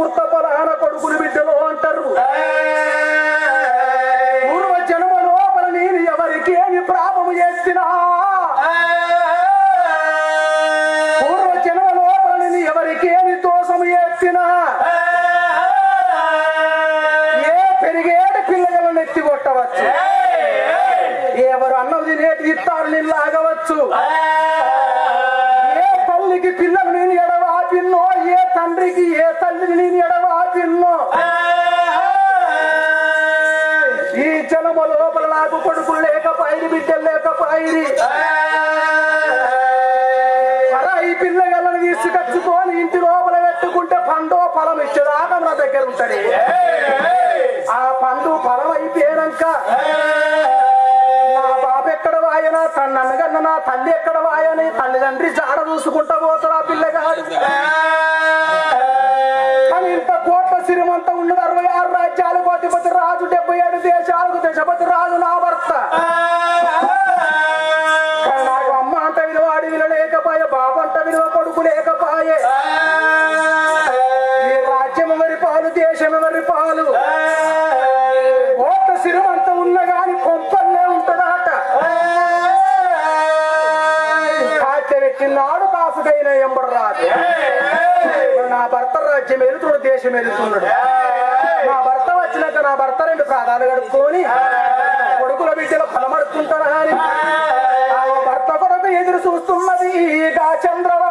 కుర్త పలాన కొడుకులు బిడ్డలు అంటారు. పూర్వ జన్మ లోపల నేను ఎవరికి ఏమి ప్రాపము చేసినా? పూర్వ జన్మ లోపల నేను ఎవరికి ఏమి దోషము చేసినా? ఏ పెరిగేటి పిల్లలను ఎత్తి కొట్టవచ్చు? ఎవరు అన్నం తినేటి ఇస్తారు నేను లాగవచ్చు? ఏ తండ్రికి ఏ తల్లిని నేను ఈ జనమ లోపల నాకు కొడుకులు లేకపోయి బిడ్డలు లేకపోయి ఈ పిల్లగలను తీసుకొచ్చుకొని ఇంటి లోపల పెట్టుకుంటే పండు ఫలం ఇచ్చేదాకా నా దగ్గర ఉంటాడు ఆ పండు ఫలం అయిపోయాక ఎక్కడ వాయనా? తన్నన్నగన్న నా తల్లి ఎక్కడ వాయని? తల్లిదండ్రి జాడ చూసుకుంటా పోతారా పిల్లగాడు కానీ ఇంత కోట్ల సిరిమంతా ఉన్నది అరవై ఆరు రాజ్యాలకు అధిపతి రాజు డెబ్బై ఏడు దేశాలకు దశపతి రాజు నా దేశం వెళుతున్నాడు నా భర్త వచ్చినాక నా భర్త రెండు ప్రాణాలు గడుపుకొని కొడుకుల బిడ్డలు ఫలమడుతుంటాడు అని ఆ భర్త కొరకు ఎదురు చూస్తున్నది గా చంద్రవతి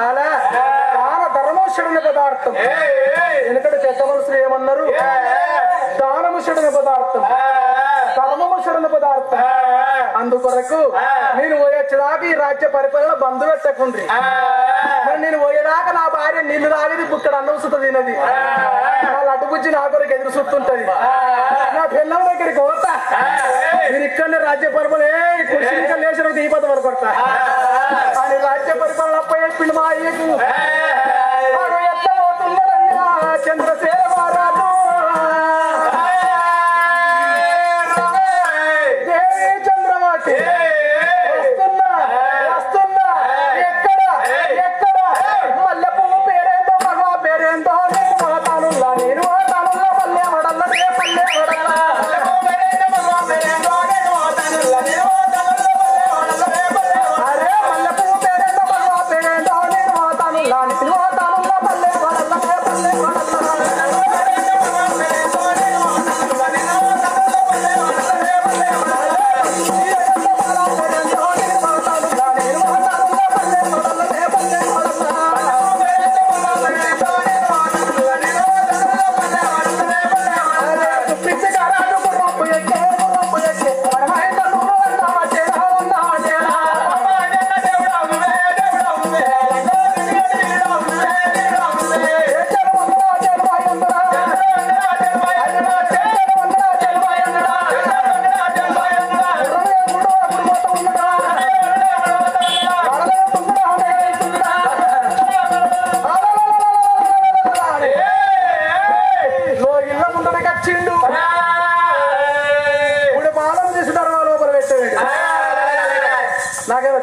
కొడుకులాల దాన ధర్మోషుడిని పదార్థం. ఎందుకంటే పెద్ద మనుషులు ఏమన్నారు దానముషుడిని పదార్థం. ధర్మముషుడిని పదార్థం. అందుకొరకు నేను పోయొచ్చేదాకా ఈ రాజ్య పరిపాలన బంధు పెట్టకుండ్రి. నేను పోయేదాకా నా భార్య నీళ్ళు తాగేది బుక్కడ అన్నం సుత తినది. వాళ్ళ అడ్డుపుచ్చి నా కొరకు ఎదురు సుత్తుంటది. నా పిల్లల దగ్గరికి పోతా. మీరు ఇక్కడనే రాజ్య పరిపాలన ఏ కుర్చీ ఇంకా లేచిన దీపత వరకు కొడతా అని రాజ్య పరిపాలన అప్పయ్య పిండి మా అయ్యకు వాడు ఎట్లా పోతున్నాడయ్యా చంద్రశేఖర.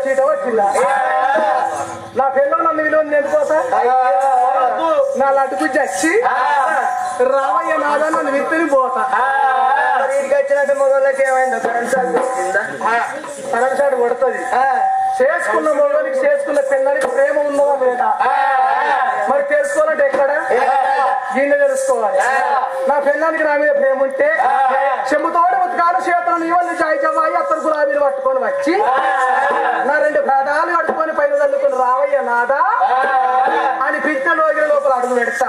నాకేమో వచ్చిందా నా పిల్లలు నన్ను విలువ వెళ్ళిపోతా నా లడ్డుకు చచ్చి రామయ్య నాదా నన్ను విత్తుని పోతా. ఇంటికి వచ్చినట్టు మొదలకి ఏమైందో కరెంట్ షాట్ వచ్చిందా పరమశాడు కొడుతుంది. చేసుకున్న మొదలకి చేసుకున్న పిల్లలకి ప్రేమ ఉన్నదా లేదా? మరి తెలుసుకోవాలంటే ఎక్కడ? గిన్నె తెలుసుకోవాలి. నా పిల్లలకి నా మీద ప్రేమ ఉంటే చెంబుతోటి ఉతకాలు చేతులు నీవల్ని చాయ్ చవ్వాయి అత్తరు గులాబీలు పట్టుకొని వచ్చి నా రెండు ప్రాణాలు కట్టుకొని పైన తల్లుకొని రావయ్య నాదా అని పిచ్చిన రోజుల లోపల అడుగు పెడతా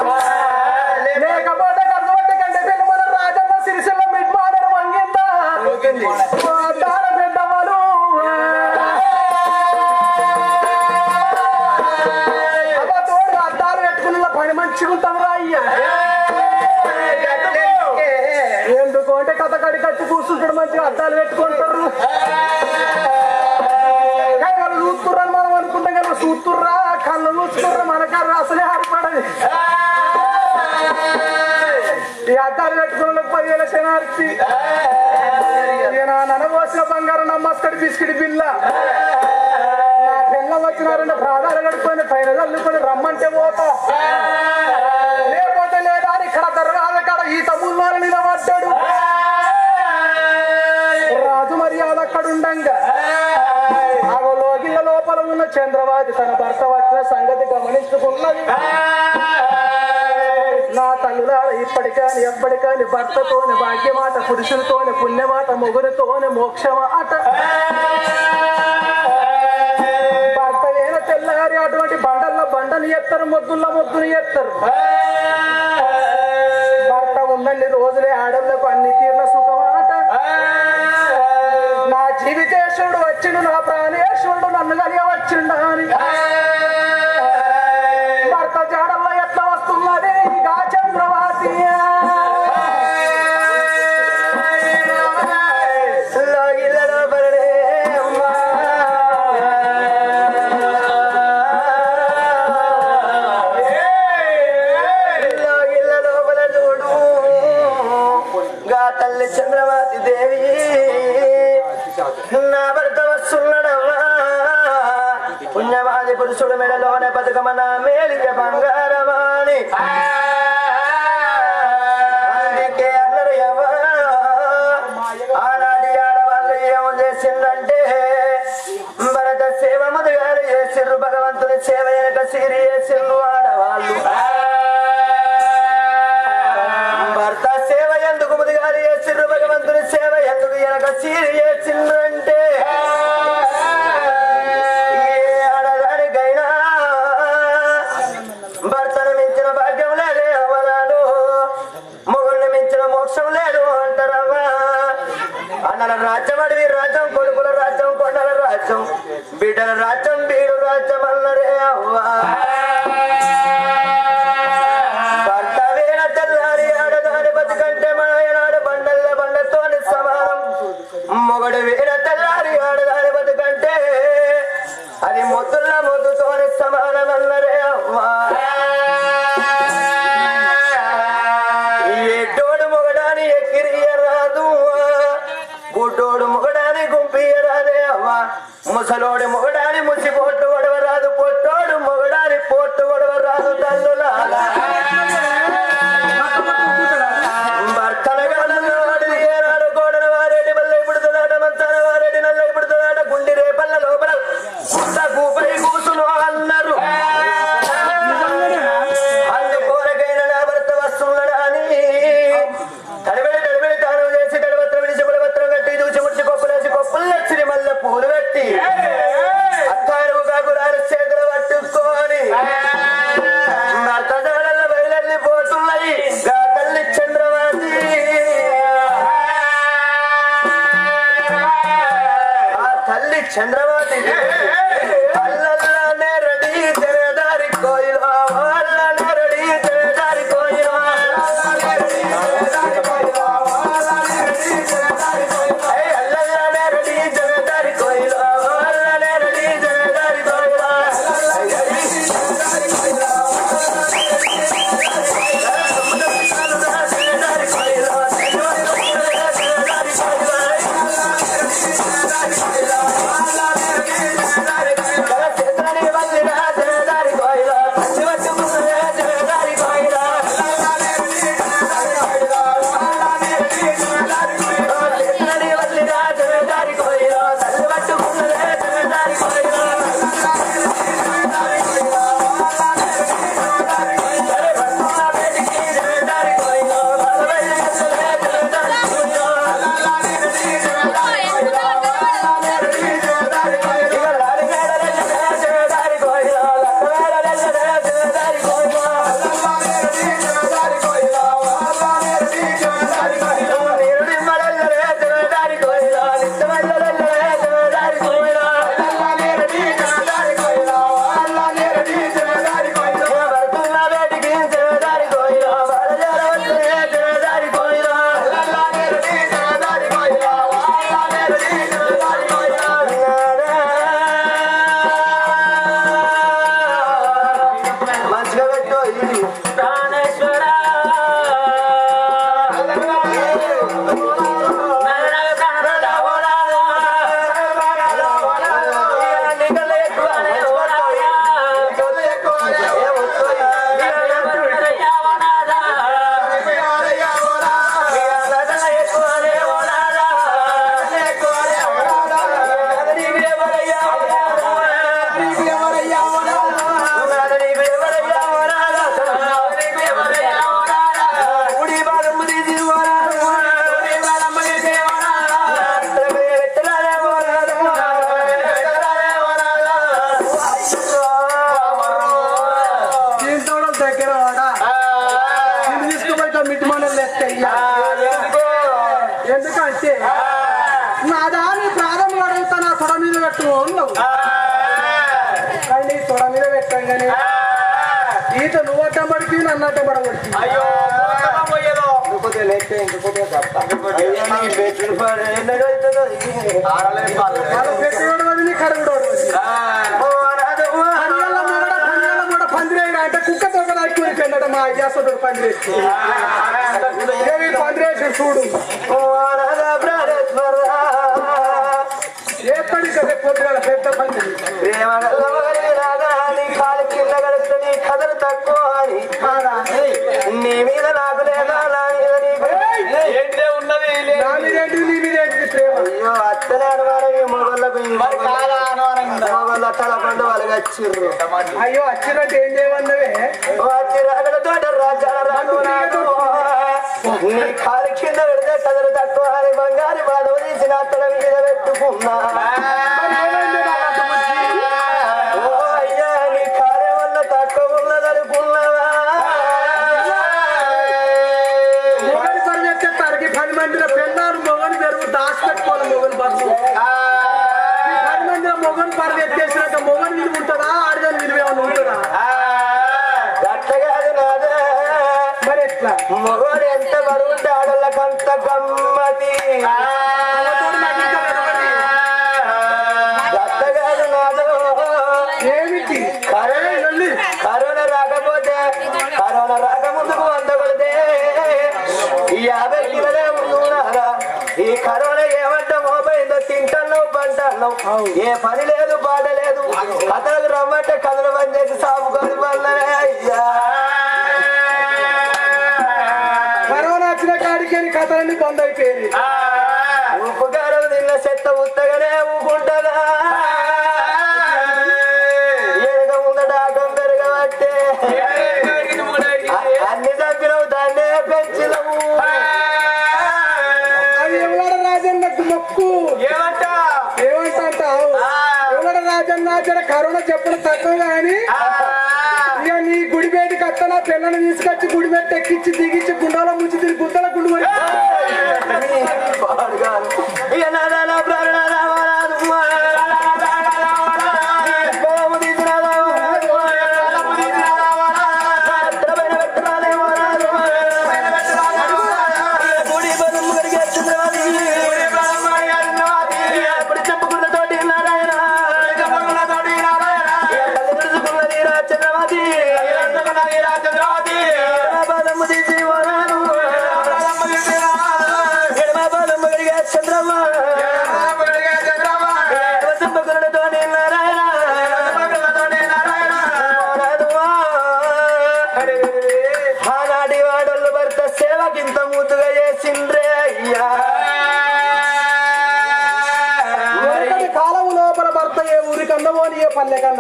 లేకపోతే కర్మవట్టి కంటే పిల్ల మన రాజన్న సిరిసిల్ల మిడ్ వంగిందా ఓ అద్దాల ఉంటుంది అయ్యా ఎందుకు అంటే కథ కడి కట్టి కూర్చుంటాడు మంచిగా అద్దాలు పెట్టుకుంటారు చూస్తుర్రా అసలే ఆడిపడది ఈ అద్దాలు పెట్టుకున్న పదివేల శనార్తి నేను ననబోసిన బంగారం నమ్మస్కడి బిస్కిడి బిల్ల. నా పిల్ల వచ్చినారంటే ప్రాణాలు గడిపోయిన పైన చల్లుకొని రమ్మంటే పోతా. లేకపోతే లేదా అని ఇక్కడ దర్వాజ కాడ ఈ తమ్ముళ్ళు నిలబడ్డాడు. రాజు మర్యాద అక్కడ ఉండంగా. చంద్రబాబు తన భర్త వచ్చిన సంగతి గమనించుకున్నది. నా తల్లులాడ ఇప్పటికాని ఎప్పటికాని భర్తతోని భాగ్యమాట పురుషులతోని పుణ్యమాట మొగురితోని మోక్షమాట భర్త అయిన తెల్లారి అటువంటి బండల్లో బండని ఎత్తరు మొద్దుల్లో మొద్దుని ఎత్తరు. భర్త ఉందండి రోజులే ఆడళ్ళకు అన్ని తీర్ల సుఖమాట నా జీవితేశ్వరుడు వచ్చిండు నా ప్రాణేశ్వరుడు నన్ను కలిగ వచ్చిండు అని భర్త జాడల్లో ఎట్లా వస్తున్నది ఇక చంద్రవాసి తల్లి చంద్రమాతి దేవి. మెడలోనే పురుషుడు నా మేలిక బంగారమాని ఆనాటి ఆడవాళ్ళు ఏమో చేసిందంటే భరత సేవ మొదగారు చేసిర్రు భగవంతుని సేవ వెనక సిరి చేసిర్రు ఆడవాళ్ళు. భర్త సేవ ఎందుకు ముదిగారు చేసిర్రు భగవంతుని సేవ ఎందుకు వెనక సిరి చేసిండ్రు മുഴുവൻ Gracias. అంటే కుక్క తొగ ఎక్కువ మా అయ్యాసుడు పందిరేసి పందిరేసి చూడు ఓ రాధ, ప్రాణేశ్వరా. ఎప్పటి కదా పొద్దుగల పెద్ద పందిరి మొగళ్ళ తలపండు వాళ్ళకి వచ్చిర్రు అయ్యో వచ్చినట్టు ఏం చేయమన్నవే వచ్చి పరిగెత్తేసినాక మొగని విలువ ఉంటుందా? ఆడదాని విలువ ఏమైనా ఉంటుందా? గట్టగాదు నాదే మరి ఎట్లా? మొగోడు ఎంత బరువుంటే ఆడోళ్ళకంత గమ్మతి. ఏమిటి? కరోనా రాకపోతే కరోనా రాకముందుకు వంద కొడితే ఈ యాభై కిలోలే ఉన్నారా ఈ కరోనా ఏమంటే మోపోయిందో తింటున్నావు పంటున్నావు. ఏ పని లేదు రమ్మంటే కథలు బంద్ చేసి సాపుకొని వల్లనే అయ్యా. తీసుకొచ్చి గుడి మీద ఎక్కించి దిగించి గుండాలో ముంచి తిరిగి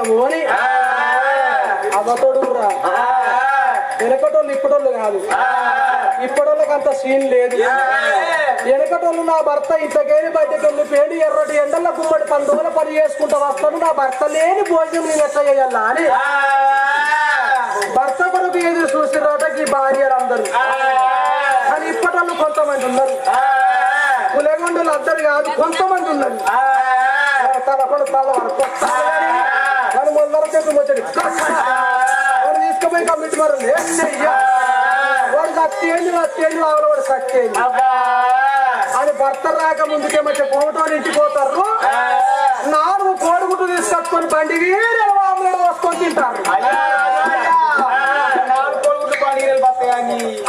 పోని అవ్వతోడురా వెనకటోళ్ళు ఇప్పటోళ్ళు కాదు. ఇప్పటోళ్ళకి అంత సీన్ లేదు. వెనకటోళ్ళు నా భర్త ఇంతకేని బయటకు వెళ్ళి పేడి ఎర్రటి ఎండల గుమ్మడి పది రోజుల పని చేసుకుంటూ వస్తాడు. నా భర్త లేని భోజనం నేను ఎట్లా చేయాలా అని. భర్త కొరకు ఎదురు చూసిన రోజుకి భార్యలు అందరూ కానీ ఇప్పటోళ్ళు కొంతమంది ఉన్నారు. కులగొండలు అందరు కాదు కొంతమంది ఉన్నారు. తల కూడా తల వరకు. వాళ్ళు ముందర చేతులు వచ్చాడు వాడు తీసుకుపోయి కమిటీ మరి వాడు సత్యేంది సత్యేంది రావాలి వాడు సత్యేంది అని భర్త రాక ముందుకేమంటే ఫోటో ఇంటికి పోతారు? నాలుగు కోడిగుడ్డు తీసుకొచ్చుకొని బండికి ఆమ్లెట్ పోసుకొని తింటారు.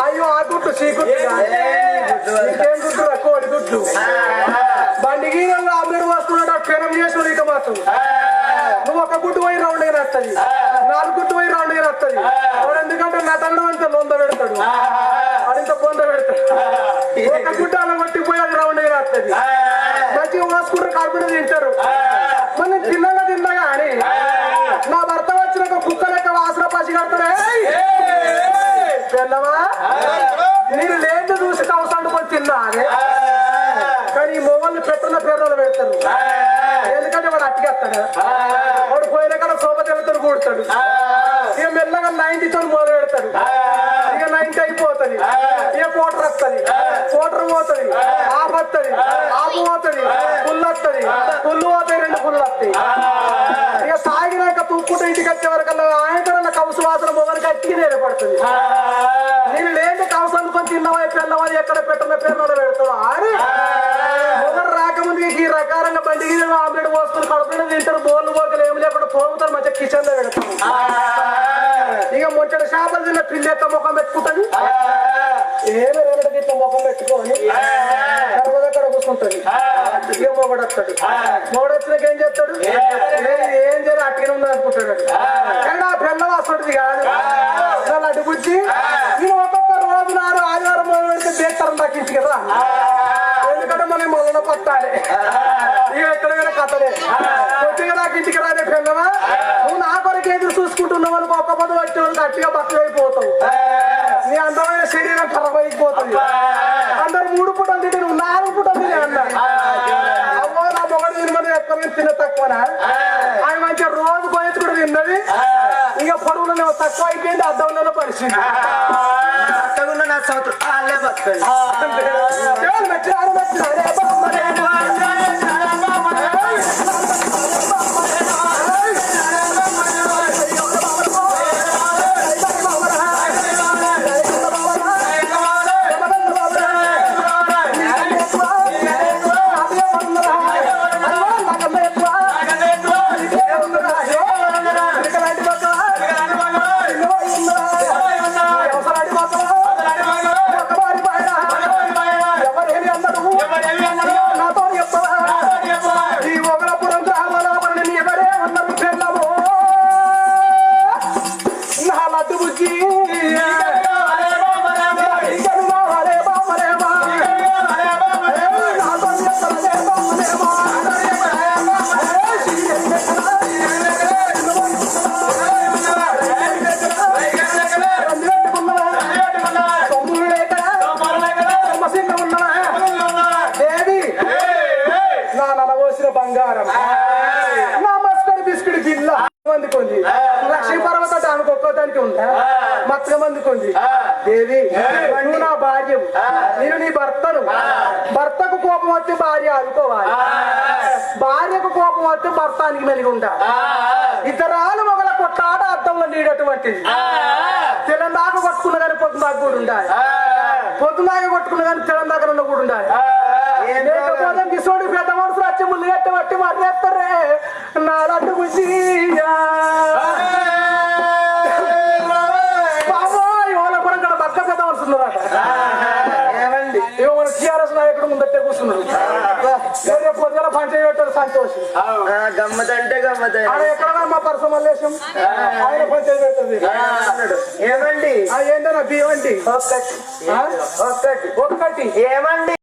అయ్యో ఆ గుడ్డు చీకుట్టు ఇంకేం గుడ్డు రా, కోడి గుడ్డు బండికి ఆమ్లెట్ పోసుకున్నాడు ఆ పెనం చేసుకుని ఇక మాత్రం. నువ్వు ఒక గుడ్డు పోయి రౌండ్గా వస్తుంది నాలుగు గుడ్డు పోయి రౌండ్గా వస్తుంది ఎందుకంటే నా తండ్రి అంత లొంద పెడతాడు. అడింత పొంద పెడతాడు. ఒక గుడ్డ అలా కొట్టి పోయి అది రౌండ్గా వస్తుంది మంచిగా పోసుకుంటారు కడుపున తింటారు. మనం తిన్నగా తిన్నగా అని నా భర్త వచ్చినాక కుక్క లెక్క వాసన పసి కడతారే మీరు లేదు చూసి కవసాడు కొని తిన్నా అని కానీ ఈ మొగల్ని పెట్టిన పేర్లు పెడతారు. పట్టుకెత్తాడు వాడు పోయినా కదా సోమదేవితో కూడతాడు. ఇక మెల్లగా నైన్టీతో మొదలు పెడతాడు. ఇక నైన్టీ అయిపోతుంది. ఇక కోటర్ వస్తుంది. కోటర్ పోతుంది. ఆఫ్ వస్తుంది ఆఫ్ పోతుంది. పుల్లు వస్తుంది పుల్లు పోతాయి రెండు పుల్లు వస్తాయి ఇక సాగినాక తుప్పుకుంటూ ఇంటికి వచ్చే వరకు ఆయన కౌసు వాసన మొదలు కట్టి నేరపడుతుంది నేను లేని కౌసలు కొని తిన్నవా పిల్లవా ఎక్కడ పెట్టిన పేరు కిచెన్లో పెడతారు ఇక ముంచడ చేపలు తిన్న పిల్లి ముఖం పెట్టుకుంటది. ఏమి రెండు గిట్ల ముఖం పెట్టుకొని దగ్గర కూర్చుంటది. ఇక మొగడు వస్తాడు మొగడు వచ్చినాక ఏం చేస్తాడు? ఏం చేయాలి అట్టిగా ఉంది అనుకుంటాడు. కానీ ఆ పిల్లలు వస్తుంది కాదు అడ్డు పుచ్చి నేను ఒక్కొక్క రోజు నాడు ఆదివారం మొదలు పెడితే బేత్తరం దక్కించి కదా. ఎందుకంటే మనం మొదలు పట్టాలి ఇక ఎక్కడైనా కథలే కొద్దిగా నాకు ఇంటికి రాదే పిల్లవా నువ్వు నా కొరకు ఎదురు చూసుకుంటున్నావు అనుకో ఒక్క పొద్దు వచ్చే వాళ్ళకి గట్టిగా బట్టలు అయిపోతావు నీ అందమైన శరీరం ఖరాబ్ అయిపోతుంది అందరు మూడు పుటలు తింటే నువ్వు నాలుగు పుటలు తినే అన్నా. అమ్మో నా మొగడు తినమని ఎక్కువ నేను తిన్న తక్కువనా? ఆయన మంచిగా రోజు పోయేది కూడా తిన్నది ఇక పొడవులో తక్కువ అయిపోయింది అద్దంలో పరిస్థితి. అక్కడున్న నా సంవత్సరం వాళ్ళే బతకండి తెలందాక కొట్టుకున్న కానీ పొద్దుదాకా కూడా ఉండాలి. పొద్దుదాకా కొట్టుకున్న కానీ తెలందాక రెండు కూడా ఉండాలి. కిశోడి పెద్ద మనుషులు వచ్చి ముందు కట్టి పట్టి మాట్లాడతారే. నా లడ్డు గురించి బాబోయ్ వాళ్ళ కూడా ఇక్కడ బక్క పెద్ద మనుషులు ఏమండి? ఏమో మన టీఆర్ఎస్ నాయకుడు ముందట్టే కూర్చున్నాడు. పెట్టాడు సంతోషం. ఆ, గమ్మతంటే గమ్మతే. ఎక్కడ మా పరస మల్లేశం ఆయన పెట్టింది అన్నాడు. ఏమండి? ఏంటన్నా బియ్యం అండి? ఒక్కటి ఒక్కటి ఏమండి?